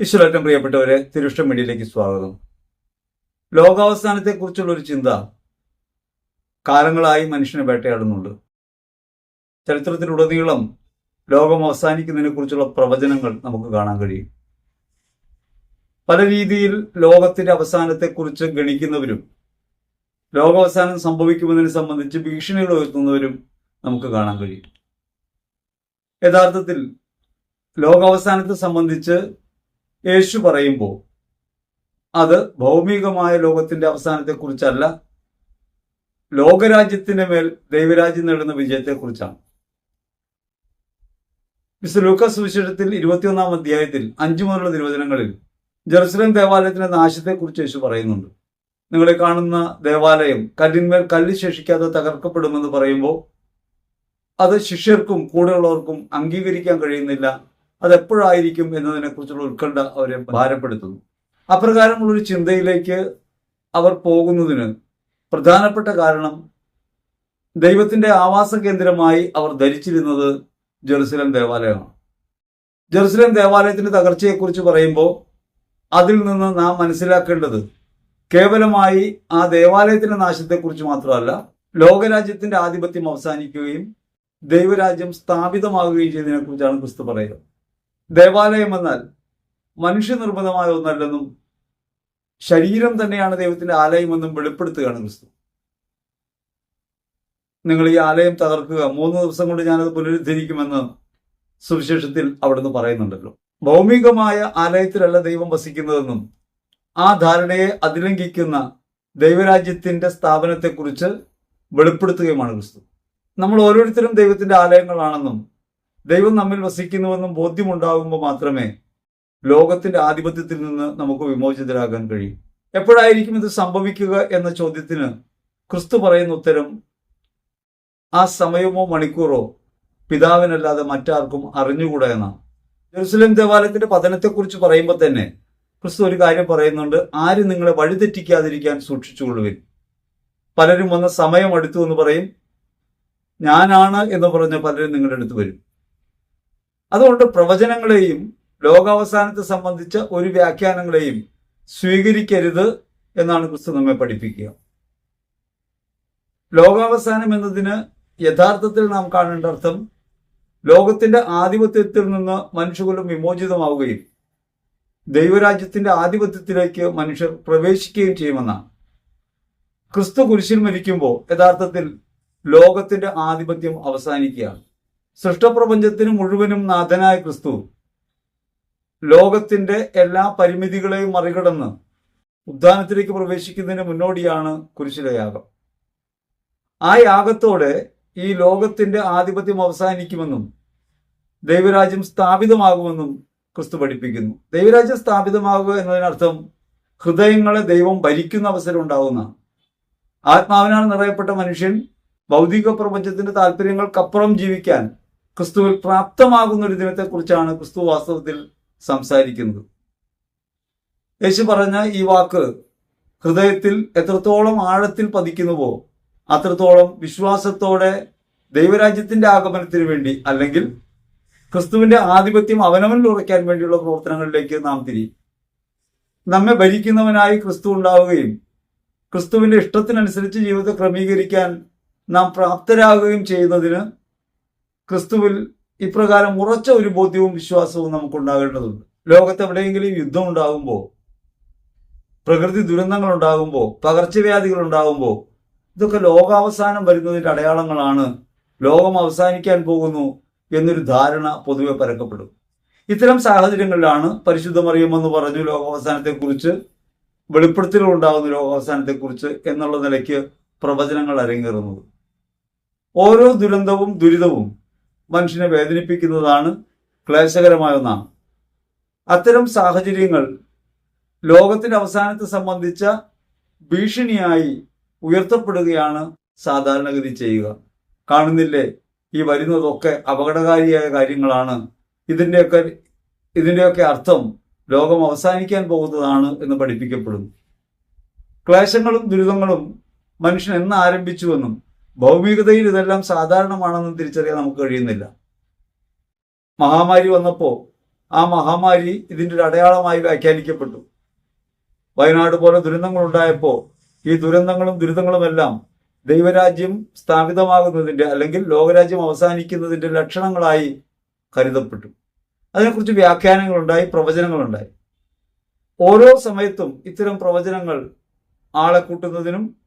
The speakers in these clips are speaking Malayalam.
ഈശ്വരറ്റം പ്രിയപ്പെട്ടവരെ തിരുഷ്ട മീഡിയയിലേക്ക് സ്വാഗതം. ലോകാവസാനത്തെക്കുറിച്ചുള്ള ഒരു ചിന്ത കാലങ്ങളായി മനുഷ്യനെ വേട്ടയാടുന്നുണ്ട്. ചരിത്രത്തിലുടനീളം ലോകം അവസാനിക്കുന്നതിനെ കുറിച്ചുള്ള പ്രവചനങ്ങൾ നമുക്ക് കാണാൻ കഴിയും. പല രീതിയിൽ ലോകത്തിന്റെ അവസാനത്തെക്കുറിച്ച് ഗണിക്കുന്നവരും ലോകാവസാനം സംഭവിക്കുമെന്നതിനെ സംബന്ധിച്ച് ഭീഷണികൾ ഉയർത്തുന്നവരും നമുക്ക് കാണാൻ കഴിയും. യഥാർത്ഥത്തിൽ ലോകാവസാനത്തെ സംബന്ധിച്ച് യേശു പറയുമ്പോൾ അത് ഭൗമികമായ ലോകത്തിന്റെ അവസാനത്തെക്കുറിച്ചല്ല ലോകരാജ്യത്തിന്റെ മേൽ ദൈവരാജ്യം നേടുന്ന വിജയത്തെക്കുറിച്ചാണ്. മിസ്റ്റർ ലൂക്കസ് സുവിശേഷത്തിൽ ഇരുപത്തിയൊന്നാം അധ്യായത്തിൽ അഞ്ചു മുതലുള്ള നിർവചനങ്ങളിൽ ജെറുസലേം ദേവാലയത്തിന്റെ നാശത്തെക്കുറിച്ച് യേശു പറയുന്നുണ്ട്. നിങ്ങളെ കാണുന്ന ദേവാലയം കല്ലിന്മേൽ കല്ല് ശേഷിക്കാതെ തകർക്കപ്പെടുമെന്ന് പറയുമ്പോൾ അത് ശിഷ്യർക്കും കൂടെയുള്ളവർക്കും അംഗീകരിക്കാൻ കഴിയുന്നില്ല. അതെപ്പോഴായിരിക്കും എന്നതിനെക്കുറിച്ചുള്ള ഉത്കണ്ഠ അവരെ ഭാരപ്പെടുത്തുന്നു. അപ്രകാരമുള്ളൊരു ചിന്തയിലേക്ക് അവർ പോകുന്നതിന് പ്രധാനപ്പെട്ട കാരണം ദൈവത്തിന്റെ ആവാസ കേന്ദ്രമായി അവർ ധരിച്ചിരുന്നത് ജെറുസലേം ദേവാലയമാണ്. ജെറുസലേം ദേവാലയത്തിന്റെ തകർച്ചയെക്കുറിച്ച് പറയുമ്പോൾ അതിൽ നിന്ന് നാം മനസ്സിലാക്കേണ്ടത് കേവലമായി ആ ദേവാലയത്തിന്റെ നാശത്തെക്കുറിച്ച് മാത്രമല്ല ലോകരാജ്യത്തിന്റെ ആധിപത്യം അവസാനിക്കുകയും ദൈവരാജ്യം സ്ഥാപിതമാകുകയും ചെയ്തതിനെ കുറിച്ചാണ് ക്രിസ്തു പറയുന്നത്. ദേവാലയം എന്നാൽ മനുഷ്യനിർമ്മിതമായ ഒന്നല്ലെന്നും ശരീരം തന്നെയാണ് ദൈവത്തിന്റെ ആലയമെന്നും വെളിപ്പെടുത്തുകയാണ് ക്രിസ്തു. നിങ്ങൾ ഈ ആലയം തകർക്കുക. മൂന്ന് ദിവസം കൊണ്ട് ഞാനത് പുനരുദ്ധരിക്കുമെന്ന് സുവിശേഷത്തിൽ അവിടുന്ന് പറയുന്നുണ്ടല്ലോ. ഭൗമികമായ ആലയത്തിലല്ല ദൈവം വസിക്കുന്നതെന്നും ആ ധാരണയെ അതിലംഘിക്കുന്ന ദൈവരാജ്യത്തിന്റെ സ്ഥാപനത്തെക്കുറിച്ച് വെളിപ്പെടുത്തുകയുമാണ് ക്രിസ്തു. നമ്മൾ ഓരോരുത്തരും ദൈവത്തിന്റെ ആലയങ്ങളാണെന്നും ദൈവം നമ്മിൽ വസിക്കുന്നുവെന്നും ബോധ്യമുണ്ടാകുമ്പോൾ മാത്രമേ ലോകത്തിന്റെ ആധിപത്യത്തിൽ നിന്ന് നമുക്ക് വിമോചിതരാകാൻ കഴിയും. എപ്പോഴായിരിക്കും ഇത് സംഭവിക്കുക എന്ന ചോദ്യത്തിന് ക്രിസ്തു പറയുന്ന ഉത്തരം ആ സമയമോ മണിക്കൂറോ പിതാവിനല്ലാതെ മറ്റാർക്കും അറിഞ്ഞുകൂടാ എന്നാണ്. ജെറുസലേം ദേവാലയത്തിന്റെ പതനത്തെക്കുറിച്ച് പറയുമ്പോൾ തന്നെ ക്രിസ്തു ഒരു കാര്യം പറയുന്നുണ്ട് ആരും നിങ്ങളെ വഴിതെറ്റിക്കാതിരിക്കാൻ സൂക്ഷിച്ചുകൊള്ളുവിൻ. പലരും വന്ന സമയം അടുത്തു എന്ന് പറയും ഞാനാണ് എന്ന് പറഞ്ഞ പലരും നിങ്ങളുടെ അടുത്ത് വരും. അതുകൊണ്ട് പ്രവചനങ്ങളെയും ലോകാവസാനത്തെ സംബന്ധിച്ച ഒരു വ്യാഖ്യാനങ്ങളെയും സ്വീകരിക്കരുത് എന്നാണ് ക്രിസ്തു നമ്മെ പഠിപ്പിക്കുക. ലോകാവസാനം എന്നതിന് യഥാർത്ഥത്തിൽ നാം കാണേണ്ട അർത്ഥം ലോകത്തിന്റെ ആധിപത്യത്തിൽ നിന്ന് മനുഷ്യകുലം വിമോചിതമാവുകയും ദൈവരാജ്യത്തിന്റെ ആധിപത്യത്തിലേക്ക് മനുഷ്യർ പ്രവേശിക്കുകയും ചെയ്യുമെന്നാണ്. ക്രിസ്തു കുരിശിൽ മരിക്കുമ്പോൾ യഥാർത്ഥത്തിൽ ലോകത്തിന്റെ ആധിപത്യം അവസാനിക്കുകയാണ്. സൃഷ്ടപ്രപഞ്ചത്തിന് മുഴുവനും നാഥനായ ക്രിസ്തു ലോകത്തിന്റെ എല്ലാ പരിമിതികളെയും മറികടന്ന് ഉദ്ധാനത്തിലേക്ക് പ്രവേശിക്കുന്നതിന് മുന്നോടിയാണ് കുരിശിലെ യാഗം. ആ യാഗത്തോടെ ഈ ലോകത്തിന്റെ ആധിപത്യം അവസാനിക്കുമെന്നും ദൈവരാജ്യം സ്ഥാപിതമാകുമെന്നും ക്രിസ്തു പഠിപ്പിക്കുന്നു. ദൈവരാജ്യം സ്ഥാപിതമാകുക എന്നതിനർത്ഥം ഹൃദയങ്ങളെ ദൈവം ഭരിക്കുന്ന അവസരം ഉണ്ടാവുന്ന ആത്മാവിനാൽ നിറയപ്പെട്ട മനുഷ്യൻ ഭൗതിക പ്രപഞ്ചത്തിന്റെ താല്പര്യങ്ങൾക്കപ്പുറം ജീവിക്കാൻ ക്രിസ്തുവിൽ പ്രാപ്തമാകുന്ന ഒരു ദിനത്തെക്കുറിച്ചാണ് ക്രിസ്തു വാസ്തവത്തിൽ സംസാരിക്കുന്നത്. യേശു പറഞ്ഞ ഈ വാക്ക് ഹൃദയത്തിൽ എത്രത്തോളം ആഴത്തിൽ പതിക്കുന്നുവോ അത്രത്തോളം വിശ്വാസത്തോടെ ദൈവരാജ്യത്തിന്റെ ആഗമനത്തിന് വേണ്ടി അല്ലെങ്കിൽ ക്രിസ്തുവിന്റെ ആധിപത്യം അവനവനിൽ ഉറയ്ക്കാൻ വേണ്ടിയുള്ള പ്രവർത്തനങ്ങളിലേക്ക് നാം തിരിയും. നമ്മെ ഭരിക്കുന്നവനായി ക്രിസ്തു ഉണ്ടാവുകയും ക്രിസ്തുവിന്റെ ഇഷ്ടത്തിനനുസരിച്ച് ജീവിതത്തെ ക്രമീകരിക്കാൻ നാം പ്രാപ്തരാകുകയും ചെയ്യുന്നതിന് ക്രിസ്തുവിൽ ഇപ്രകാരം ഉറച്ച ഒരു ബോധ്യവും വിശ്വാസവും നമുക്ക് നമുക്കുണ്ടാകേണ്ടതുണ്ട്. ലോകത്ത് എവിടെയെങ്കിലും യുദ്ധം ഉണ്ടാകുമ്പോൾ പ്രകൃതി ദുരന്തങ്ങൾ ഉണ്ടാകുമ്പോൾ പകർച്ചവ്യാധികൾ ഉണ്ടാകുമ്പോൾ ഇതൊക്കെ ലോകാവസാനം വരുന്നതിന്റെ അടയാളങ്ങളാണ് ലോകം അവസാനിക്കാൻ പോകുന്നു എന്നൊരു ധാരണ പൊതുവെ പരക്കപ്പെടും. ഇത്തരം സാഹചര്യങ്ങളിലാണ് പരിശുദ്ധ മറിയമെന്ന് പറഞ്ഞു ലോകാവസാനത്തെക്കുറിച്ച് വെളിപ്പെടുത്തലുകൾ ഉണ്ടാകുന്ന ലോകാവസാനത്തെക്കുറിച്ച് എന്നുള്ള നിലയ്ക്ക് പ്രവചനങ്ങൾ അരങ്ങേറുന്നത്. ഓരോ ദുരന്തവും ദുരിതവും മനുഷ്യനെ വേദനിപ്പിക്കുന്നതാണ് ക്ലേശകരമായ ഒന്നാണ്. അത്തരം സാഹചര്യങ്ങൾ ലോകത്തിന്റെ അവസാനത്തെ സംബന്ധിച്ച ഭീഷണിയായി ഉയർത്തപ്പെടുകയാണ് സാധാരണഗതി ചെയ്യുക. കാണുന്നില്ലേ? ഈ വരുന്നതൊക്കെ അപകടകാരിയായ കാര്യങ്ങളാണ്. ഇതിന്റെയൊക്കെ ഇതിന്റെയൊക്കെ അർത്ഥം ലോകം അവസാനിക്കാൻ പോകുന്നതാണ് എന്ന് പഠിപ്പിക്കപ്പെടുന്നു. ക്ലേശങ്ങളും ദുരിതങ്ങളും മനുഷ്യൻ എന്ന് ആരംഭിച്ചുവെന്നും ഭൗമികതയിൽ ഇതെല്ലാം സാധാരണമാണെന്ന് തിരിച്ചറിയാൻ നമുക്ക് കഴിയുന്നില്ല. മഹാമാരി വന്നപ്പോൾ ആ മഹാമാരി ഇതിന്റെ ഒരു അടയാളമായി വ്യാഖ്യാനിക്കപ്പെട്ടു. വയനാട് പോലെ ദുരന്തങ്ങൾ ഉണ്ടായപ്പോൾ ഈ ദുരന്തങ്ങളും ദുരിതങ്ങളുമെല്ലാം ദൈവരാജ്യം സ്ഥാപിതമാകുന്നതിന്റെ അല്ലെങ്കിൽ ലോകരാജ്യം അവസാനിക്കുന്നതിന്റെ ലക്ഷണങ്ങളായി കരുതപ്പെട്ടു. അതിനെക്കുറിച്ച് വ്യാഖ്യാനങ്ങളുണ്ടായി പ്രവചനങ്ങളുണ്ടായി. ഓരോ സമയത്തും ഇത്തരം പ്രവചനങ്ങൾ ആളെ കൂട്ടുന്നതിനും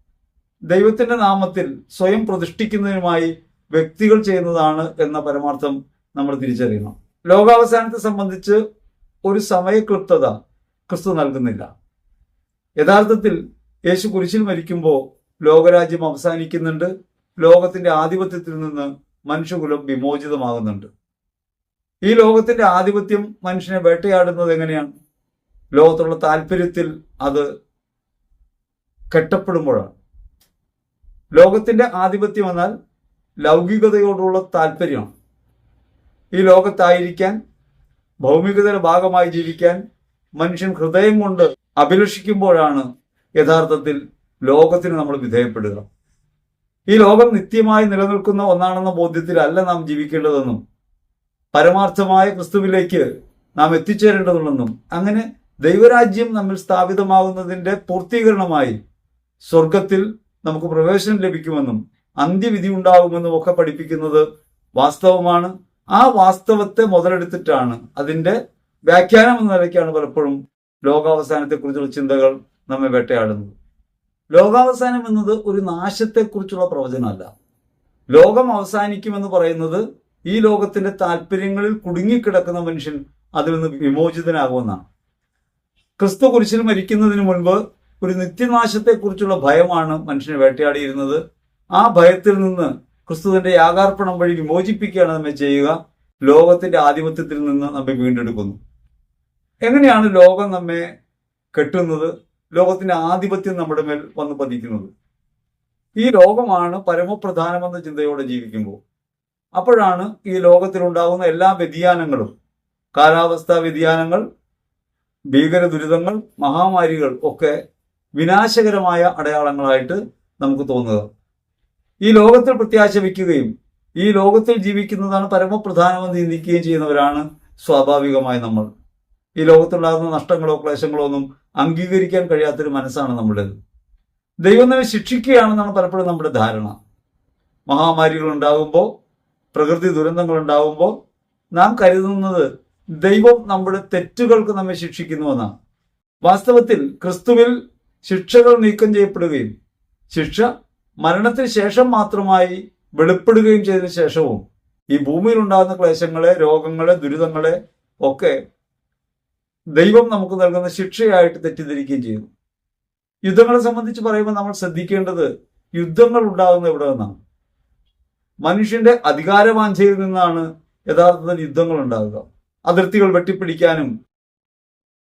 ദൈവത്തിന്റെ നാമത്തിൽ സ്വയം പ്രതിഷ്ഠിക്കുന്നതിനുമായി വ്യക്തികൾ ചെയ്യുന്നതാണ് എന്ന പരമാർത്ഥം നമ്മൾ തിരിച്ചറിയണം. ലോകാവസാനത്തെ സംബന്ധിച്ച് ഒരു സമയക്ലിപ്തത ക്രിസ്തു നൽകുന്നില്ല. യഥാർത്ഥത്തിൽ യേശു കുരിശിൽ മരിക്കുമ്പോൾ ലോകരാജ്യം അവസാനിക്കുന്നുണ്ട്. ലോകത്തിന്റെ ആധിപത്യത്തിൽ നിന്ന് മനുഷ്യകുലം വിമോചിതമാകുന്നുണ്ട്. ഈ ലോകത്തിന്റെ ആധിപത്യം മനുഷ്യനെ വേട്ടയാടുന്നത് എങ്ങനെയാണ്? ലോകത്തുള്ള താല്പര്യത്തിൽ അത് കെട്ടപ്പെടുമ്പോഴാണ്. ലോകത്തിന്റെ ആധിപത്യം എന്നാൽ ലൗകികതയോടുള്ള താല്പര്യമാണ് ഈ ലോകത്തായിരിക്കാൻ ഭൗമികതയുടെ ഭാഗമായി ജീവിക്കാൻ മനുഷ്യൻ ഹൃദയം കൊണ്ട് അഭിലഷിക്കുമ്പോഴാണ് യഥാർത്ഥത്തിൽ ലോകത്തിന് നമ്മൾ വിധേയപ്പെടുക. ഈ ലോകം നിത്യമായി നിലനിൽക്കുന്ന ഒന്നാണെന്ന ബോധ്യത്തിലല്ല നാം ജീവിക്കേണ്ടതെന്നും പരമാർത്ഥമായ ക്രിസ്തുവിലേക്ക് നാം എത്തിച്ചേരേണ്ടതുണ്ടെന്നും അങ്ങനെ ദൈവരാജ്യം നമ്മിൽ സ്ഥാപിതമാകുന്നതിന്റെ പൂർത്തീകരണമായി സ്വർഗത്തിൽ നമുക്ക് പ്രവേശനം ലഭിക്കുമെന്നും അന്ത്യവിധി ഉണ്ടാകുമെന്നും ഒക്കെ പഠിപ്പിക്കുന്നത് വാസ്തവമാണ്. ആ വാസ്തവത്തെ മുതലെടുത്തിട്ടാണ് അതിന്റെ വ്യാഖ്യാനം എന്ന നിലയ്ക്കാണ് പലപ്പോഴും ലോകാവസാനത്തെക്കുറിച്ചുള്ള ചിന്തകൾ നമ്മെ വേട്ടയാടുന്നത്. ലോകാവസാനം എന്നത് ഒരു നാശത്തെക്കുറിച്ചുള്ള പ്രവചനമല്ല. ലോകം അവസാനിക്കുമെന്ന് പറയുന്നത് ഈ ലോകത്തിന്റെ താല്പര്യങ്ങളിൽ കുടുങ്ങിക്കിടക്കുന്ന മനുഷ്യൻ അതിൽ നിന്ന് വിമോചിതനാകുമെന്നാണ്. ക്രിസ്തു കുരിശിൽ മരിക്കുന്നതിന് മുൻപ് ഒരു നിത്യനാശത്തെക്കുറിച്ചുള്ള ഭയമാണ് മനുഷ്യനെ വേട്ടയാടിയിരുന്നത്. ആ ഭയത്തിൽ നിന്ന് ക്രിസ്തുവിന്റെ യാഗാർപ്പണം വഴി വിമോചിപ്പിക്കുകയാണ് നമ്മെ ചെയ്യുക. ലോകത്തിന്റെ ആധിപത്യത്തിൽ നിന്ന് നമ്മെ വീണ്ടെടുക്കുന്നു. എങ്ങനെയാണ് ലോകം നമ്മെ കെട്ടുന്നത്? ലോകത്തിന്റെ ആധിപത്യം നമ്മുടെ മേൽ വന്ന് പതിക്കുന്നത്? ഈ ലോകമാണ് പരമപ്രധാനമെന്ന ചിന്തയോടെ ജീവിക്കുമ്പോൾ. അപ്പോഴാണ് ഈ ലോകത്തിലുണ്ടാകുന്ന എല്ലാ വ്യതിയാനങ്ങളും കാലാവസ്ഥാ വ്യതിയാനങ്ങൾ ഭീകര ദുരിതങ്ങൾ മഹാമാരികൾ ഒക്കെ വിനാശകരമായ അടയാളങ്ങളായിട്ട് നമുക്ക് തോന്നുക. ഈ ലോകത്തിൽ പ്രത്യാശ വയ്ക്കുകയും ഈ ലോകത്തിൽ ജീവിക്കുന്നതാണ് പരമപ്രധാനമെന്ന് ചിന്തിക്കുകയും ചെയ്യുന്നവരാണ് സ്വാഭാവികമായി നമ്മൾ. ഈ ലോകത്തുണ്ടാകുന്ന നഷ്ടങ്ങളോ ക്ലേശങ്ങളോ ഒന്നും അംഗീകരിക്കാൻ കഴിയാത്തൊരു മനസ്സാണ് നമ്മുടേത് ദൈവം നമ്മെ ശിക്ഷിക്കുകയാണെന്നാണ് പലപ്പോഴും നമ്മുടെ ധാരണ. മഹാമാരികൾ ഉണ്ടാകുമ്പോൾ പ്രകൃതി ദുരന്തങ്ങൾ ഉണ്ടാകുമ്പോൾ നാം കരുതുന്നത് ദൈവം നമ്മുടെ തെറ്റുകൾക്ക് നമ്മെ ശിക്ഷിക്കുന്നുവെന്നാണ് വാസ്തവത്തിൽ ക്രിസ്തുവിൽ ശിക്ഷകൾ നീക്കം ചെയ്യപ്പെടുകയും ശിക്ഷ മരണത്തിന് ശേഷം മാത്രമായി വെളിപ്പെടുകയും ചെയ്തതിന് ശേഷവും ഈ ഭൂമിയിൽ ഉണ്ടാകുന്ന ക്ലേശങ്ങളെ രോഗങ്ങളെ ദുരിതങ്ങളെ ഒക്കെ ദൈവം നമുക്ക് നൽകുന്ന ശിക്ഷയായിട്ട് തെറ്റിദ്ധരിക്കുകയും ചെയ്യുന്നു. യുദ്ധങ്ങളെ സംബന്ധിച്ച് പറയുമ്പോൾ നമ്മൾ ശ്രദ്ധിക്കേണ്ടത് യുദ്ധങ്ങൾ ഉണ്ടാകുന്ന എവിടെ നിന്നാണ്? മനുഷ്യന്റെ അധികാരവാഞ്ചയിൽ നിന്നാണ് യഥാർത്ഥത്തിൽ യുദ്ധങ്ങൾ ഉണ്ടാകുക. അതിർത്തികൾ വെട്ടിപ്പിടിക്കാനും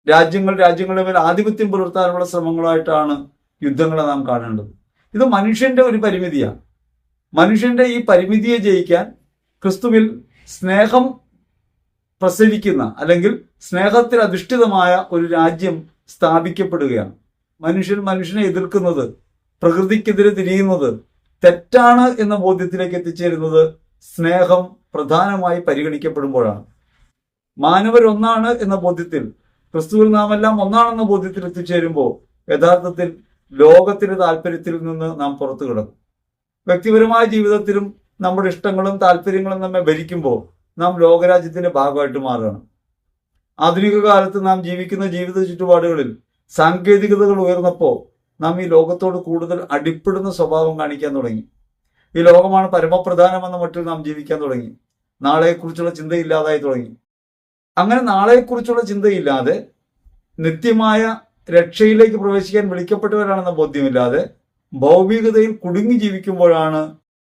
രാജ്യങ്ങൾ രാജ്യങ്ങളുടെ മേൽ ആധിപത്യം പുലർത്താനുള്ള ശ്രമങ്ങളായിട്ടാണ് യുദ്ധങ്ങളെ നാം കാണേണ്ടത്. ഇത് മനുഷ്യന്റെ ഒരു പരിമിതിയാണ് മനുഷ്യന്റെ ഈ പരിമിതിയെ ജയിക്കാൻ ക്രിസ്തുവിൽ സ്നേഹം പ്രസവിക്കുന്ന അല്ലെങ്കിൽ സ്നേഹത്തിൽ അധിഷ്ഠിതമായ ഒരു രാജ്യം സ്ഥാപിക്കപ്പെടുകയാണ്. മനുഷ്യൻ മനുഷ്യനെ എതിർക്കുന്നത് പ്രകൃതിക്കെതിരെ തിരിയുന്നത് തെറ്റാണ് എന്ന ബോധ്യത്തിലേക്ക് എത്തിച്ചേരുന്നത് സ്നേഹം പ്രധാനമായി പരിഗണിക്കപ്പെടുമ്പോഴാണ്. മാനവരൊന്നാണ് എന്ന ബോധ്യത്തിൽ ക്രിസ്തുവിൽ നാം എല്ലാം ഒന്നാണെന്ന ബോധ്യത്തിൽ എത്തിച്ചേരുമ്പോൾ യഥാർത്ഥത്തിൽ ലോകത്തിന്റെ താല്പര്യത്തിൽ നിന്ന് നാം പുറത്തു കിടക്കും. വ്യക്തിപരമായ ജീവിതത്തിലും നമ്മുടെ ഇഷ്ടങ്ങളും താല്പര്യങ്ങളും നമ്മെ ഭരിക്കുമ്പോൾ നാം ലോകരാജ്യത്തിന്റെ ഭാഗമായിട്ട് മാറുകയാണ്. ആധുനിക കാലത്ത് നാം ജീവിക്കുന്ന ജീവിത ചുറ്റുപാടുകളിൽ സാങ്കേതികതകൾ ഉയർന്നപ്പോൾ നാം ഈ ലോകത്തോട് കൂടുതൽ അടിപ്പെടുന്ന സ്വഭാവം കാണിക്കാൻ തുടങ്ങി. ഈ ലോകമാണ് പരമപ്രധാനമെന്ന മട്ടിൽ നാം ജീവിക്കാൻ തുടങ്ങി. നാളെക്കുറിച്ചുള്ള ചിന്തയില്ലാതായി തുടങ്ങി. അങ്ങനെ നാളെക്കുറിച്ചുള്ള ചിന്തയില്ലാതെ നിത്യമായ രക്ഷയിലേക്ക് പ്രവേശിക്കാൻ വിളിക്കപ്പെട്ടവരാണെന്ന ബോധ്യമില്ലാതെ ഭൗമികതയിൽ കുടുങ്ങി ജീവിക്കുമ്പോഴാണ്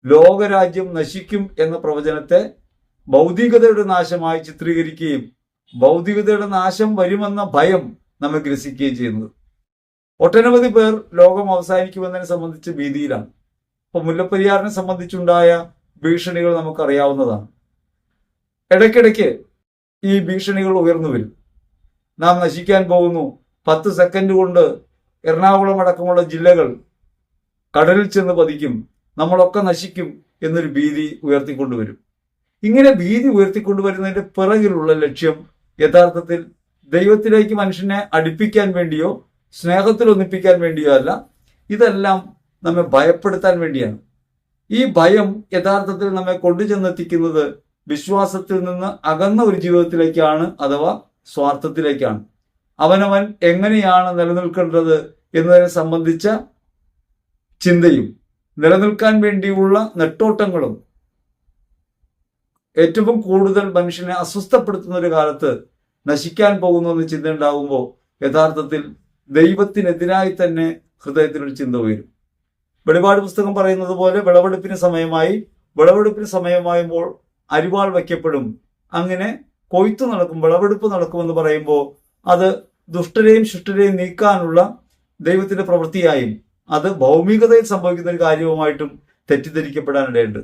ലോകരാജ്യം നശിക്കും എന്ന പ്രവചനത്തെ ഭൗതികതയുടെ നാശമായി ചിത്രീകരിക്കുകയും ഭൗതികതയുടെ നാശം വരുമെന്ന ഭയം നമ്മെ ഗ്രസിക്കുകയും ചെയ്യുന്നത്. ഒട്ടനവധി പേർ ലോകം അവസാനിക്കുമെന്നതിനെ സംബന്ധിച്ച് ഭീതിയിലാണ്. ഇപ്പൊ മുല്ലപ്പെരിയാറിനെ സംബന്ധിച്ചുണ്ടായ ഭീഷണികൾ നമുക്കറിയാവുന്നതാണ്. ഇടയ്ക്കിടയ്ക്ക് ഈ ഭീഷണികൾ ഉയർന്നു വരും നാം നശിക്കാൻ പോകുന്നു. പത്ത് സെക്കൻഡ് കൊണ്ട് എറണാകുളം അടക്കമുള്ള ജില്ലകൾ കടലിൽ ചെന്ന് പതിക്കും. നമ്മളൊക്കെ നശിക്കും എന്നൊരു ഭീതി ഉയർത്തിക്കൊണ്ടുവരും. ഇങ്ങനെ ഭീതി ഉയർത്തിക്കൊണ്ടുവരുന്നതിന്റെ പിറകിലുള്ള ലക്ഷ്യം യഥാർത്ഥത്തിൽ ദൈവത്തിലേക്ക് മനുഷ്യനെ അടുപ്പിക്കാൻ വേണ്ടിയോ സ്നേഹത്തിൽ ഒന്നിപ്പിക്കാൻ വേണ്ടിയോ അല്ല ഇതെല്ലാം നമ്മെ ഭയപ്പെടുത്താൻ വേണ്ടിയാണ്. ഈ ഭയം യഥാർത്ഥത്തിൽ നമ്മെ കൊണ്ടുചെന്നെത്തിക്കുന്നത് വിശ്വാസത്തിൽ നിന്ന് അകന്ന ഒരു ജീവിതത്തിലേക്കാണ് അഥവാ സ്വാർത്ഥത്തിലേക്കാണ്. അവനവൻ എങ്ങനെയാണ് നിലനിൽക്കേണ്ടത് എന്നതിനെ സംബന്ധിച്ച ചിന്തയും നിലനിൽക്കാൻ വേണ്ടിയുള്ള നെട്ടോട്ടങ്ങളും ഏറ്റവും കൂടുതൽ മനുഷ്യനെ അസ്വസ്ഥപ്പെടുത്തുന്ന ഒരു കാലത്ത് നശിക്കാൻ പോകുന്നു എന്ന് ചിന്ത ഉണ്ടാകുമ്പോൾ യഥാർത്ഥത്തിൽ ദൈവത്തിനെതിരായി തന്നെ ഹൃദയത്തിനൊരു ചിന്ത ഉയരും. വെളിപാട് പുസ്തകം പറയുന്നത് പോലെ വിളവെടുപ്പിന് സമയമായി വിളവെടുപ്പിന് സമയമായുമ്പോൾ അരിവാൾ വയ്ക്കപ്പെടും. അങ്ങനെ കൊയ്ത്തു നടക്കും വിളവെടുപ്പ് നടക്കുമെന്ന് പറയുമ്പോൾ അത് ദുഷ്ടരെയും ശിഷ്ടരെയും നീക്കാനുള്ള ദൈവത്തിന്റെ പ്രവൃത്തിയായും അത് ഭൗമികതയിൽ സംഭവിക്കുന്ന ഒരു കാര്യവുമായിട്ടും തെറ്റിദ്ധരിക്കപ്പെടാനിടയുണ്ട്.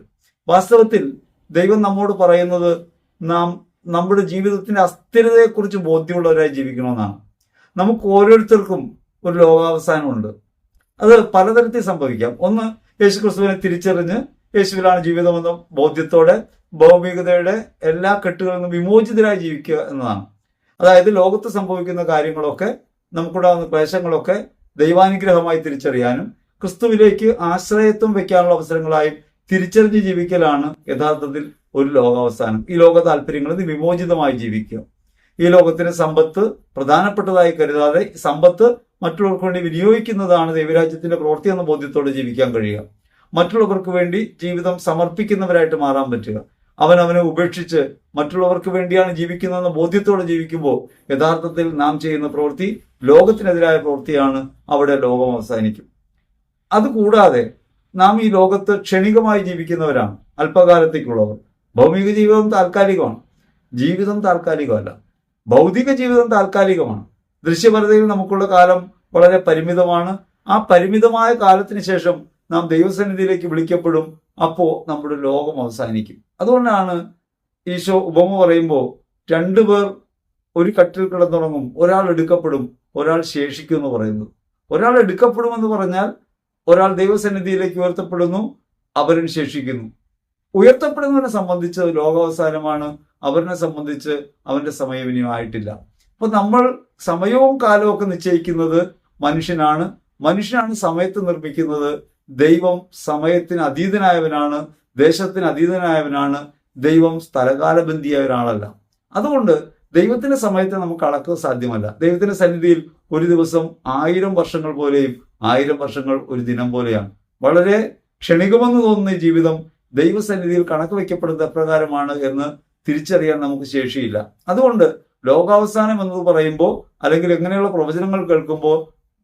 വാസ്തവത്തിൽ ദൈവം നമ്മോട് പറയുന്നത് നാം നമ്മുടെ ജീവിതത്തിന്റെ അസ്ഥിരതയെക്കുറിച്ച് ബോധ്യമുള്ളവരായി ജീവിക്കണമെന്നാണ്. നമുക്ക് ഓരോരുത്തർക്കും ഒരു ലോകാവസാനമുണ്ട്. അത് പലതരത്തിൽ സംഭവിക്കാം. ഒന്ന് യേശുക്രിസ്തുവിനെ തിരിച്ചറിഞ്ഞ് യേശുവിലാണ് ജീവിതമെന്ന ബോധ്യത്തോടെ ഭൗമികതയുടെ എല്ലാ കെട്ടുകളിൽ നിന്നും വിമോചിതരായി ജീവിക്കുക എന്നതാണ്. അതായത് ലോകത്ത് സംഭവിക്കുന്ന കാര്യങ്ങളൊക്കെ നമുക്കുണ്ടാകുന്ന ക്ലേശങ്ങളൊക്കെ ദൈവാനുഗ്രഹമായി തിരിച്ചറിയാനും ക്രിസ്തുവിലേക്ക് ആശ്രയത്വം വെക്കാനുള്ള അവസരങ്ങളായും തിരിച്ചറിഞ്ഞ് ജീവിക്കലാണ് യഥാർത്ഥത്തിൽ ഒരു ലോകാവസാനം. ഈ ലോക താല്പര്യങ്ങളിൽ നിന്ന് വിമോചിതമായി ജീവിക്കുക. ഈ ലോകത്തിന് സമ്പത്ത് പ്രധാനപ്പെട്ടതായി കരുതാതെ സമ്പത്ത് മറ്റുള്ളവർക്ക് വേണ്ടി വിനിയോഗിക്കുന്നതാണ് ദൈവരാജ്യത്തിന്റെ പ്രവൃത്തി എന്ന ബോധ്യത്തോടെ ജീവിക്കാൻ കഴിയുക. മറ്റുള്ളവർക്ക് വേണ്ടി ജീവിതം സമർപ്പിക്കുന്നവരായിട്ട് മാറാൻ പറ്റുക. അവൻ അവനെ ഉപേക്ഷിച്ച് മറ്റുള്ളവർക്ക് വേണ്ടിയാണ് ജീവിക്കുന്നതെന്ന ബോധ്യത്തോടെ ജീവിക്കുമ്പോൾ യഥാർത്ഥത്തിൽ നാം ചെയ്യുന്ന പ്രവൃത്തി ലോകത്തിനെതിരായ പ്രവൃത്തിയാണ് അവിടെ ലോകം അവസാനിക്കും. അതുകൂടാതെ നാം ഈ ലോകത്ത് ക്ഷണികമായി ജീവിക്കുന്നവരാണ്. അല്പകാലത്തേക്കുള്ളവർ. ഭൗമിക ജീവിതം താൽക്കാലികമാണ്. ജീവിതം താൽക്കാലികമല്ല. ഭൗതിക ജീവിതം താൽക്കാലികമാണ്. ദൃശ്യപരതയിൽ നമുക്കുള്ള കാലം വളരെ പരിമിതമാണ്. ആ പരിമിതമായ കാലത്തിന് ശേഷം നാം ദൈവസന്നിധിയിലേക്ക് വിളിക്കപ്പെടും അപ്പോൾ നമ്മുടെ ലോകം അവസാനിക്കും. അതുകൊണ്ടാണ് ഈശോ ഉപമ പറയുമ്പോൾ രണ്ടുപേർ ഒരു കട്ടിൽ കിടന്നുറങ്ങും ഒരാൾ എടുക്കപ്പെടും ഒരാൾ ശേഷിക്കും എന്ന് പറയുന്നത് ഒരാൾ എടുക്കപ്പെടുമെന്ന് പറഞ്ഞാൽ ഒരാൾ ദൈവസന്നിധിയിലേക്ക് ഉയർത്തപ്പെടുന്നു അവരൻ ശേഷിക്കുന്നു. ഉയർത്തപ്പെടുന്നവനെ സംബന്ധിച്ച് ലോകാവസാനമാണ് അവരെ സംബന്ധിച്ച് അവന്റെ സമയം ഇനിയും ആയിട്ടില്ല. അപ്പൊ നമ്മൾ സമയവും കാലവും ഒക്കെ നിശ്ചയിക്കുന്നത് മനുഷ്യനാണ്. മനുഷ്യനാണ് സമയത്ത് നിർമ്മിക്കുന്നത്. ദൈവം സമയത്തിന് അതീതനായവനാണ് ദേശത്തിന് അതീതനായവനാണ് ദൈവം സ്ഥലകാലബന്ധിയായ ഒരാളല്ല അതുകൊണ്ട് ദൈവത്തിന്റെ സമയത്തെ നമുക്ക് അളക്കുക സാധ്യമല്ല. ദൈവത്തിന്റെ സന്നിധിയിൽ ഒരു ദിവസം ആയിരം വർഷങ്ങൾ പോലെയും ആയിരം വർഷങ്ങൾ ഒരു ദിനം പോലെയാണ്. വളരെ ക്ഷണികമെന്ന് തോന്നുന്ന ജീവിതം ദൈവസന്നിധിയിൽ കണക്ക് വയ്ക്കപ്പെടുന്ന എപ്രകാരമാണ് എന്ന് തിരിച്ചറിയാൻ നമുക്ക് ശേഷിയില്ല. അതുകൊണ്ട് ലോകാവസാനം എന്നത് പറയുമ്പോൾ അല്ലെങ്കിൽ എങ്ങനെയുള്ള പ്രവചനങ്ങൾ കേൾക്കുമ്പോൾ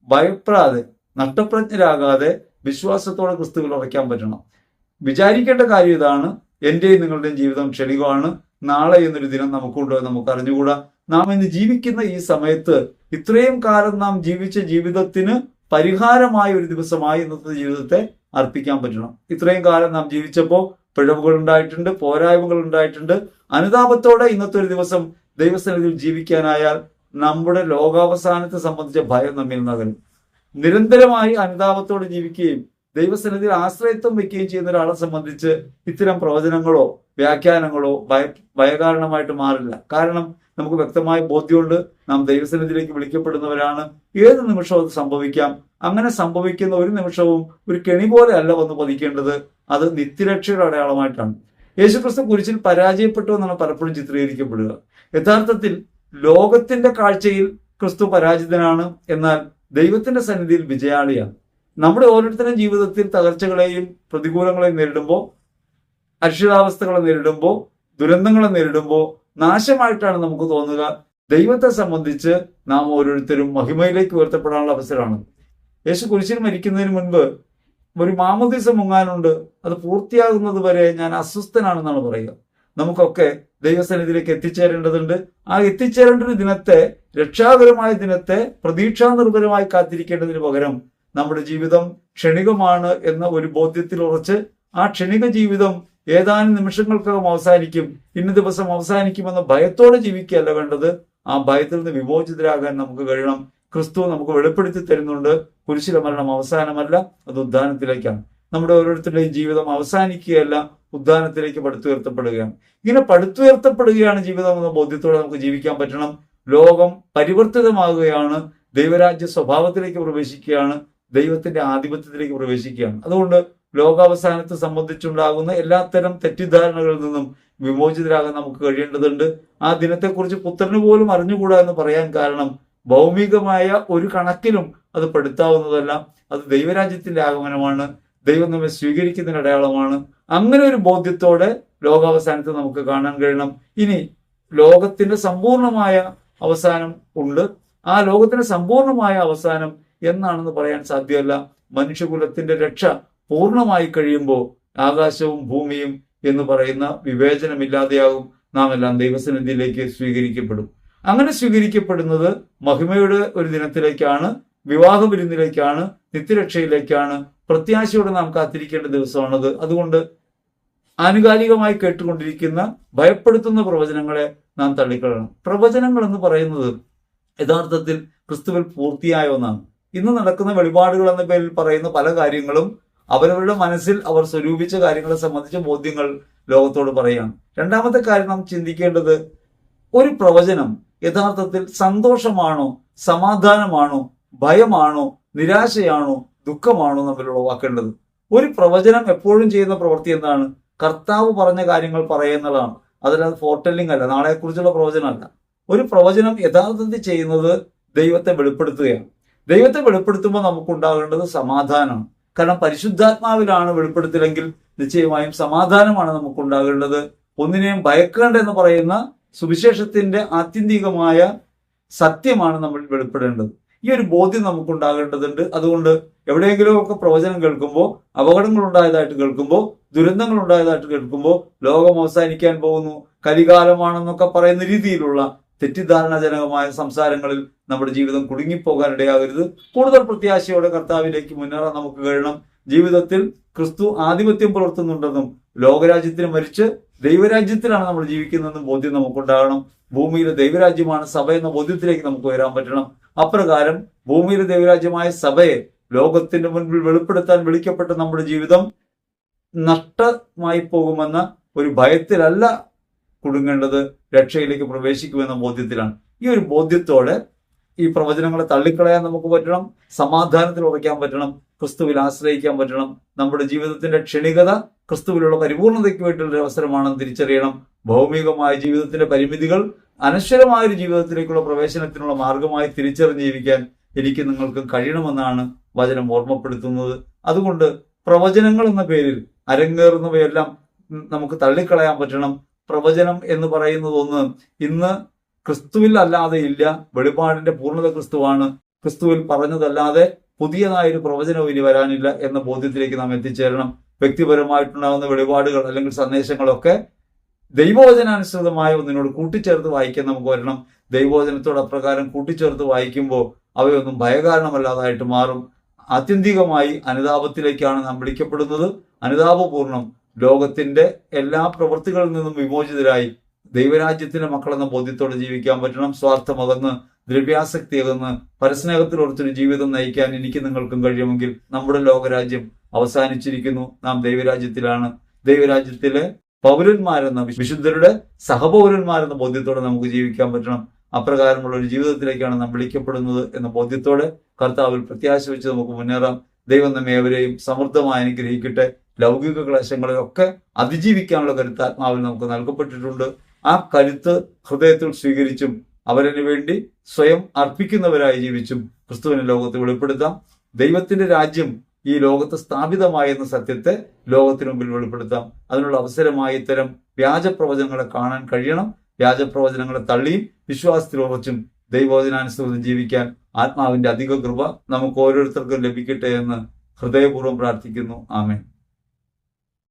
ഭയപ്പെടാതെ നഷ്ടപ്രജ്ഞരാകാതെ വിശ്വാസത്തോടെ ക്രിസ്തുവിൽ ഉറയ്ക്കാൻ പറ്റണം. വിചാരിക്കേണ്ട കാര്യം ഇതാണ്. എന്റെയും നിങ്ങളുടെയും ജീവിതം ക്ഷണികമാണ്. നാളെ എന്നൊരു ദിനം നമുക്കുണ്ടോ നമുക്ക് അറിഞ്ഞുകൂടാ. നാം ഇന്ന് ജീവിക്കുന്ന ഈ സമയത്ത് ഇത്രയും കാലം നാം ജീവിച്ച ജീവിതത്തിന് പരിഹാരമായ ഒരു ദിവസമായി ഇന്നത്തെ ജീവിതത്തെ അർപ്പിക്കാൻ പറ്റണം. ഇത്രയും കാലം നാം ജീവിച്ചപ്പോൾ പിഴവുകൾ ഉണ്ടായിട്ടുണ്ട് പോരായ്മകൾ ഉണ്ടായിട്ടുണ്ട്. അനുതാപത്തോടെ ഇന്നത്തെ ഒരു ദിവസം ദൈവസന്നിധിയിൽ ജീവിക്കാനായാൽ നമ്മുടെ ലോകാവസാനത്തെ സംബന്ധിച്ച ഭയം നമ്മിൽ നകലും നിരന്തരമായി അനുതാപത്തോടെ ജീവിക്കുകയും ദൈവസന്നിധിയിൽ ആശ്രയത്വം വെക്കുകയും ചെയ്യുന്ന ഒരാളെ സംബന്ധിച്ച് ഇത്തരം പ്രവചനങ്ങളോ വ്യാഖ്യാനങ്ങളോ ഭയ ഭയകാരണമായിട്ട് മാറില്ല. കാരണം നമുക്ക് വ്യക്തമായ ബോധ്യമുണ്ട്. നാം ദൈവസന്നിധിയിലേക്ക് വിളിക്കപ്പെടുന്നവരാണ്. ഏത് നിമിഷവും അത് സംഭവിക്കാം. അങ്ങനെ സംഭവിക്കുന്ന ഒരു നിമിഷവും ഒരു കെണി പോലെ അല്ല വന്ന് പതിക്കേണ്ടത്. അത് നിത്യരക്ഷയുടെ അടയാളമായിട്ടാണ്. യേശുക്രിസ്തു കുരിശിൽ പരാജയപ്പെട്ടു എന്നാണ് പലപ്പോഴും ചിത്രീകരിക്കപ്പെടുക. യഥാർത്ഥത്തിൽ ലോകത്തിന്റെ കാഴ്ചയിൽ ക്രിസ്തു പരാജിതനാണ്. എന്നാൽ ദൈവത്തിന്റെ സന്നിധിയിൽ വിജയാളിയാണ്. നമ്മുടെ ഓരോരുത്തരുടെയും ജീവിതത്തിൽ തകർച്ചകളെയും പ്രതികൂലങ്ങളെയും നേരിടുമ്പോൾ അരക്ഷിതാവസ്ഥകളെ നേരിടുമ്പോൾ ദുരന്തങ്ങളെ നേരിടുമ്പോൾ നാശമായിട്ടാണ് നമുക്ക് തോന്നുക. ദൈവത്തെ സംബന്ധിച്ച് നാം ഓരോരുത്തരും മഹിമയിലേക്ക് ഉയർത്തപ്പെടാനുള്ള അവസരമാണ്. യേശു കുരിശിൽ മരിക്കുന്നതിന് മുൻപ് ഒരു മാമോദീസം മുങ്ങാനുണ്ട്. അത് പൂർത്തിയാകുന്നത് വരെ ഞാൻ അസ്വസ്ഥനാണെന്നാണ് പറയുക. നമുക്കൊക്കെ ദൈവസന്നിധിയിലേക്ക് എത്തിച്ചേരേണ്ടതുണ്ട്. ആ എത്തിച്ചേരേണ്ട ഒരു ദിനത്തെ രക്ഷാകരമായ ദിനത്തെ പ്രതീക്ഷാ നിർഭരമായി കാത്തിരിക്കേണ്ടതിന് പകരം നമ്മുടെ ജീവിതം ക്ഷണികമാണ് എന്ന ഒരു ബോധ്യത്തിൽ ഉറച്ച് ആ ക്ഷണിക ജീവിതം ഏതാനും നിമിഷങ്ങൾക്കകം അവസാനിക്കും ഇന്ന ദിവസം അവസാനിക്കുമെന്ന ഭയത്തോടെ ജീവിക്കുകയല്ല വേണ്ടത്. ആ ഭയത്തിൽ നിന്ന് വിമോചിതരാകാൻ നമുക്ക് കഴിയണം. ക്രിസ്തു നമുക്ക് വെളിപ്പെടുത്തി തരുന്നുണ്ട്. കുരിശിലെ മരണം അവസാനമല്ല അത് ഉദ്ധാനത്തിലേക്കാണ്. നമ്മുടെ ഓരോരുത്തരുടെയും ജീവിതം അവസാനിക്കുകയല്ല ഉദ്ധാനത്തിലേക്ക് പടുത്തുയർത്തപ്പെടുകയാണ്. ഇങ്ങനെ പടുത്തുയർത്തപ്പെടുകയാണ് ജീവിതം എന്ന ബോധ്യത്തോടെ നമുക്ക് ജീവിക്കാൻ പറ്റണം. ലോകം പരിവർത്തിതമാകുകയാണ്. ദൈവരാജ്യ സ്വഭാവത്തിലേക്ക് പ്രവേശിക്കുകയാണ്. ദൈവത്തിന്റെ ആധിപത്യത്തിലേക്ക് പ്രവേശിക്കുകയാണ്. അതുകൊണ്ട് ലോകാവസാനത്തെ സംബന്ധിച്ചുണ്ടാകുന്ന എല്ലാത്തരം തെറ്റിദ്ധാരണകളിൽ നിന്നും വിമോചിതരാകാൻ നമുക്ക് കഴിയേണ്ടതുണ്ട്. ആ ദിനത്തെക്കുറിച്ച് പുത്രന് പോലും അറിഞ്ഞുകൂടാ എന്ന് പറയാൻ കാരണം ഭൗമികമായ ഒരു കണക്കിലും അത് പെടുത്താവുന്നതല്ല. അത് ദൈവരാജ്യത്തിന്റെ ആഗമനമാണ്. ദൈവം നമ്മെ സ്വീകരിക്കുന്നതിന് അടയാളമാണ്. അങ്ങനെ ഒരു ബോധ്യത്തോടെ ലോകാവസാനത്തെ നമുക്ക് കാണാൻ കഴിയണം. ഇനി ലോകത്തിന്റെ സമ്പൂർണമായ അവസാനം ഉണ്ട്. ആ ലോകത്തിന്റെ സമ്പൂർണമായ അവസാനം എന്നാണെന്ന് പറയാൻ സാധ്യമല്ല. മനുഷ്യകുലത്തിന്റെ രക്ഷ പൂർണമായി കഴിയുമ്പോൾ ആകാശവും ഭൂമിയും എന്ന് പറയുന്ന വിവേചനമില്ലാതെയാകും നാം എല്ലാം ദൈവസന്നിധിയിലേക്ക് സ്വീകരിക്കപ്പെടും. അങ്ങനെ സ്വീകരിക്കപ്പെടുന്നത് മഹിമയുടെ ഒരു ദിനത്തിലേക്കാണ്. വിവാഹ വിരുന്നിലേക്കാണ് നിത്യരക്ഷയിലേക്കാണ് പ്രത്യാശയോടെ നാം കാത്തിരിക്കേണ്ട ദിവസമാണത്. അതുകൊണ്ട് ആനുകാലികമായി കേട്ടുകൊണ്ടിരിക്കുന്ന ഭയപ്പെടുത്തുന്ന പ്രവചനങ്ങളെ നാം തള്ളിക്കളയണം. പ്രവചനങ്ങൾ എന്ന് പറയുന്നത് യഥാർത്ഥത്തിൽ ക്രിസ്തുവിൽ പൂർത്തിയായ ഒന്നാണ്. ഇന്ന് നടക്കുന്ന വെളിപാടുകൾ എന്ന പേരിൽ പറയുന്ന പല കാര്യങ്ങളും അവരവരുടെ മനസ്സിൽ അവർ സ്വരൂപിച്ച കാര്യങ്ങളെ സംബന്ധിച്ച ബോധ്യങ്ങൾ ലോകത്തോട് പറയുകയാണ്. രണ്ടാമത്തെ കാര്യം നാം ചിന്തിക്കേണ്ടത് ഒരു പ്രവചനം യഥാർത്ഥത്തിൽ സന്തോഷമാണോ സമാധാനമാണോ ഭയമാണോ നിരാശയാണോ ദുഃഖമാണോ നമ്മൾ ഉളവാക്കേണ്ടത്? ഒരു പ്രവചനം എപ്പോഴും ചെയ്യുന്ന പ്രവൃത്തി എന്താണ്? കർത്താവ് പറഞ്ഞ കാര്യങ്ങൾ പറയുന്നതാണ് അതിലത് ഫോർട്ടെല്ലിംഗ് അല്ല നാളെക്കുറിച്ചുള്ള പ്രവചനമല്ല ഒരു പ്രവചനം യഥാർത്ഥത്തിൽ ചെയ്യുന്നത് ദൈവത്തെ വെളിപ്പെടുത്തുകയാണ്. ദൈവത്തെ വെളിപ്പെടുത്തുമ്പോൾ നമുക്കുണ്ടാകേണ്ടത് സമാധാനമാണ്. കാരണം പരിശുദ്ധാത്മാവിലാണ് വെളിപ്പെടുത്തലെങ്കിൽ നിശ്ചയമായും സമാധാനമാണ് നമുക്കുണ്ടാകേണ്ടത്. ഒന്നിനെയും ഭയക്കേണ്ട എന്ന് പറയുന്ന സുവിശേഷത്തിന്റെ ആത്യന്തികമായ സത്യമാണ് നമ്മൾ വെളിപ്പെടേണ്ടത്. ഈ ഒരു ബോധ്യം നമുക്ക് ഉണ്ടാകേണ്ടതുണ്ട് അതുകൊണ്ട് എവിടെയെങ്കിലും ഒക്കെ പ്രവചനം കേൾക്കുമ്പോൾ അപകടങ്ങൾ ഉണ്ടായതായിട്ട് കേൾക്കുമ്പോൾ ദുരന്തങ്ങൾ ഉണ്ടായതായിട്ട് കേൾക്കുമ്പോൾ ലോകം അവസാനിക്കാൻ പോകുന്നു കലികാലമാണെന്നൊക്കെ പറയുന്ന രീതിയിലുള്ള തെറ്റിദ്ധാരണാജനകമായ സംസാരങ്ങളിൽ നമ്മുടെ ജീവിതം കുടുങ്ങിപ്പോകാൻ ഇടയാകരുത് കൂടുതൽ പ്രത്യാശയോടെ കർത്താവിലേക്ക് മുന്നേറാൻ നമുക്ക് കഴിയണം. ജീവിതത്തിൽ ക്രിസ്തു ആധിപത്യം പുലർത്തുന്നുണ്ടെന്നും ലോകരാജ്യത്തിന് മരിച്ച് ദൈവരാജ്യത്തിലാണ് നമ്മൾ ജീവിക്കുന്നതെന്ന് ബോധ്യം നമുക്കുണ്ടാകണം. ഭൂമിയിലെ ദൈവരാജ്യമാണ് സഭ എന്ന ബോധ്യത്തിലേക്ക് നമുക്ക് വരാൻ പറ്റണം. അപ്രകാരം ഭൂമിയിലെ ദൈവരാജ്യമായ സഭയെ ലോകത്തിന്റെ മുൻപിൽ വെളിപ്പെടുത്താൻ വിളിക്കപ്പെട്ട നമ്മുടെ ജീവിതം നഷ്ടമായി പോകുമെന്ന ഒരു ഭയത്തിലല്ല കുടുങ്ങേണ്ടത് രക്ഷയിലേക്ക് പ്രവേശിക്കുമെന്ന ബോധ്യത്തിലാണ്. ഈ ഒരു ബോധ്യത്തോടെ ഈ പ്രവചനങ്ങളെ തള്ളിക്കളയാൻ നമുക്ക് പറ്റണം. സമാധാനത്തിൽ ഉറയ്ക്കാൻ പറ്റണം. ക്രിസ്തുവിൽ ആശ്രയിക്കാൻ പറ്റണം. നമ്മുടെ ജീവിതത്തിന്റെ ക്ഷണികത ക്രിസ്തുവിലുള്ള പരിപൂർണതയ്ക്ക് വേണ്ടിയുള്ള അവസരമാണ് തിരിച്ചറിയണം. ഭൗമികമായ ജീവിതത്തിന്റെ പരിമിതികൾ അനശ്വരമായ ഒരു ജീവിതത്തിലേക്കുള്ള പ്രവേശനത്തിനുള്ള മാർഗമായി തിരിച്ചറിഞ്ഞ് ജീവിക്കാൻ എനിക്ക് നിങ്ങൾക്ക് കഴിയണമെന്നാണ് വചനം ഓർമ്മപ്പെടുത്തുന്നത്. അതുകൊണ്ട് പ്രവചനങ്ങൾ എന്ന പേരിൽ അരങ്ങേറുന്നവയെല്ലാം നമുക്ക് തള്ളിക്കളയാൻ പറ്റണം. പ്രവചനം എന്ന് പറയുന്നത് ഒന്ന് ഇന്ന് ക്രിസ്തുവിൽ അല്ലാതെ ഇല്ല വെളിപാടിന്റെ പൂർണത ക്രിസ്തുവാണ്. ക്രിസ്തുവിൽ പറഞ്ഞതല്ലാതെ പുതിയതായൊരു പ്രവചനവും ഇനി വരാനില്ല എന്ന ബോധ്യത്തിലേക്ക് നാം എത്തിച്ചേരണം. വ്യക്തിപരമായിട്ടുണ്ടാകുന്ന വെളിപാടുകൾ അല്ലെങ്കിൽ സന്ദേശങ്ങളൊക്കെ ദൈവവചനാനുസൃതമായ ഒന്നിനോട് കൂട്ടിച്ചേർത്ത് വായിക്കാൻ നമുക്ക് വരണം. ദൈവവചനത്തോട് അപ്രകാരം കൂട്ടിച്ചേർത്ത് വായിക്കുമ്പോൾ അവയൊന്നും ഭയകാരണമല്ലാതായിട്ട് മാറും. ആത്യന്തികമായി അനുതാപത്തിലേക്കാണ് നാം വിളിക്കപ്പെടുന്നത്. അനുതാപപൂർണം ലോകത്തിന്റെ എല്ലാ പ്രവൃത്തികളിൽ നിന്നും വിമോചിതരായി ദൈവരാജ്യത്തിന്റെ മക്കളെന്ന ബോധ്യത്തോടെ ജീവിക്കാൻ പറ്റണം സ്വാർത്ഥമകന്ന് ദ്രവ്യാസക്തി അകന്ന് പരസ്നേഹത്തിൽ ഓർത്തൊരു ജീവിതം നയിക്കാൻ എനിക്ക് നിങ്ങൾക്കും കഴിയുമെങ്കിൽ നമ്മുടെ ലോകരാജ്യം അവസാനിച്ചിരിക്കുന്നു. നാം ദൈവരാജ്യത്തിലാണ്. ദൈവരാജ്യത്തിലെ പൗരന്മാരെന്ന വിശുദ്ധരുടെ സഹപൗരന്മാരെന്ന ബോധ്യത്തോടെ നമുക്ക് ജീവിക്കാൻ പറ്റണം. അപ്രകാരമുള്ള ഒരു ജീവിതത്തിലേക്കാണ് നാം വിളിക്കപ്പെടുന്നത് എന്ന ബോധ്യത്തോടെ കർത്താവിൽ പ്രത്യാശ വെച്ച് നമുക്ക് മുന്നേറാം. ദൈവം നമ്മെ ഏവരെയും സമൃദ്ധമായി അനുഗ്രഹിക്കട്ടെ. ലൗകിക ക്ലേശങ്ങളെയൊക്കെ അതിജീവിക്കാനുള്ള കരുത്താത്മാവിൽ നമുക്ക് നൽകപ്പെട്ടിട്ടുണ്ട്. ആ കരുത്ത് ഹൃദയത്തിൽ സ്വീകരിച്ചും അവരതിനു വേണ്ടി സ്വയം അർപ്പിക്കുന്നവരായി ജീവിച്ചും ക്രിസ്തുവിനെ ലോകത്ത് വെളിപ്പെടുത്താം. ദൈവത്തിന്റെ രാജ്യം ഈ ലോകത്ത് സ്ഥാപിതമായെന്ന സത്യത്തെ ലോകത്തിന് മുമ്പിൽ വെളിപ്പെടുത്താം. അതിനുള്ള അവസരമായി ഇത്തരം വ്യാജ പ്രവചനങ്ങളെ കാണാൻ കഴിയണം. വ്യാജ പ്രവചനങ്ങളെ തള്ളിയും വിശ്വാസത്തിൽ ഉറച്ചും ദൈവോചനാനുസൃതം ജീവിക്കാൻ ആത്മാവിന്റെ അധിക കൃപ നമുക്ക് ഓരോരുത്തർക്കും ലഭിക്കട്ടെ എന്ന് ഹൃദയപൂർവം പ്രാർത്ഥിക്കുന്നു. ആമേൻ.